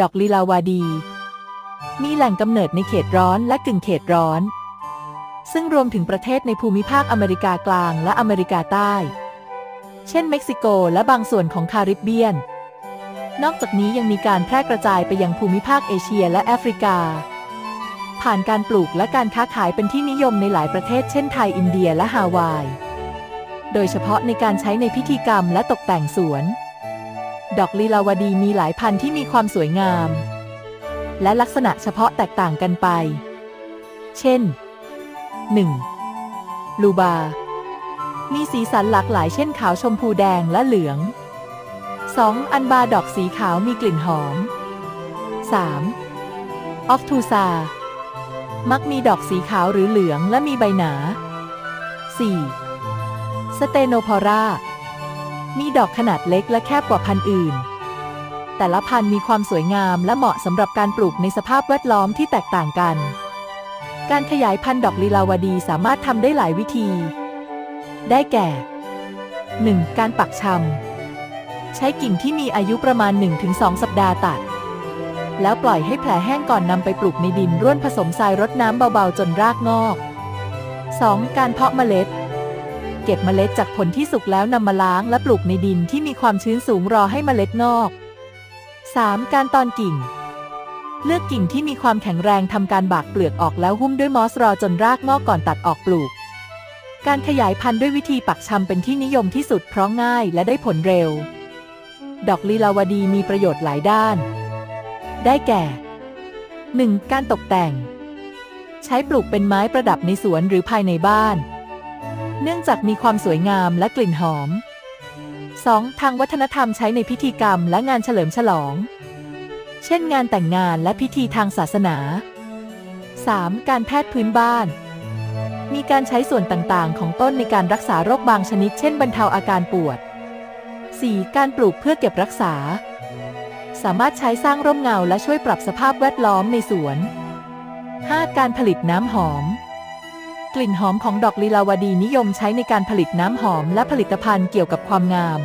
ดอกลีลาวาดี มีแหล่งกำเนิดในเขตร้อนและกึ่งเขตร้อน ซึ่งรวมถึงประเทศในภูมิภาคอเมริกากลางและอเมริกาใต้ เช่นเม็กซิโกและบางส่วนของคาริบเบียน นอกจากนี้ยังมีการแพร่กระจายไปยังภูมิภาคเอเชียและแอฟริกา ผ่านการปลูกและการค้าขายเป็นที่นิยมในหลายประเทศเช่นไทยอินเดียและฮาวาย โดยเฉพาะในการใช้ในพิธีกรรมและตกแต่งสวน ดอกลีลาวดีมีหลายพันธุ์ที่มีความสวยงาม และลักษณะเฉพาะแตกต่างกันไป เช่น 1. ลูบา มีสีสันหลากหลายเช่นขาวชมพูแดงและเหลือง 2. อันบาดอกสีขาวมีกลิ่นหอม 3. ออฟทูซา มักมีดอกสีขาวหรือเหลืองและมีใบหนา 4. สเตโนพอรา มีดอกขนาดเล็กและแคบกว่าพันธุ์อื่น แต่ละพันธุ์มีความสวยงามและเหมาะสำหรับการปลูกในสภาพแวดล้อมที่แตกต่างกัน การขยายพันธุ์ดอกลีลาวดีสามารถทำได้หลายวิธี ได้แก่ 1. การปักชำ ใช้กิ่งที่มีอายุประมาณ 1-2 สัปดาห์ตัด แล้วปล่อยให้แผลแห้งก่อนนำไปปลูกในดินร่วนผสมทรายรดน้ำเบาๆ จนรากงอก 2. การเพาะเมล็ด เก็บเมล็ดจากผลที่สุกแล้วนำมาล้างและปลูกในดินที่มีความชื้นสูงรอให้เมล็ดงอก 3. การตอนกิ่ง เลือกกิ่งที่มีความแข็งแรงทำการบากเปลือกออกแล้วหุ้มด้วยมอสรอจนรากงอกก่อนตัดออกปลูก การขยายพันธุ์ด้วยวิธีปักชำเป็นที่นิยมที่สุดเพราะง่ายและได้ผลเร็ว ดอกลีลาวดีมีประโยชน์หลายด้าน ได้แก่ 1. การตกแต่ง ใช้ปลูกเป็นไม้ประดับในสวนหรือภายในบ้าน เนื่องจากมีความสวยงามและกลิ่นหอม 2. ทางวัฒนธรรมใช้ในพิธีกรรมและงานเฉลิมฉลอง เช่นงานแต่งงานและพิธีทางศาสนา 3. การแพทย์พื้นบ้าน มีการใช้ส่วนต่างๆ ของต้นในการรักษาโรคบางชนิด เช่นบรรเทาอาการปวด 4. การปลูกเพื่อเก็บรักษา สามารถใช้สร้างร่มเงาและช่วยปรับสภาพแวดล้อมในสวน 5. การผลิตน้ำหอม กลิ่นหอมของดอกลีลาวดีนิยมใช้ในการผลิตน้ำหอมและผลิตภัณฑ์เกี่ยวกับความงาม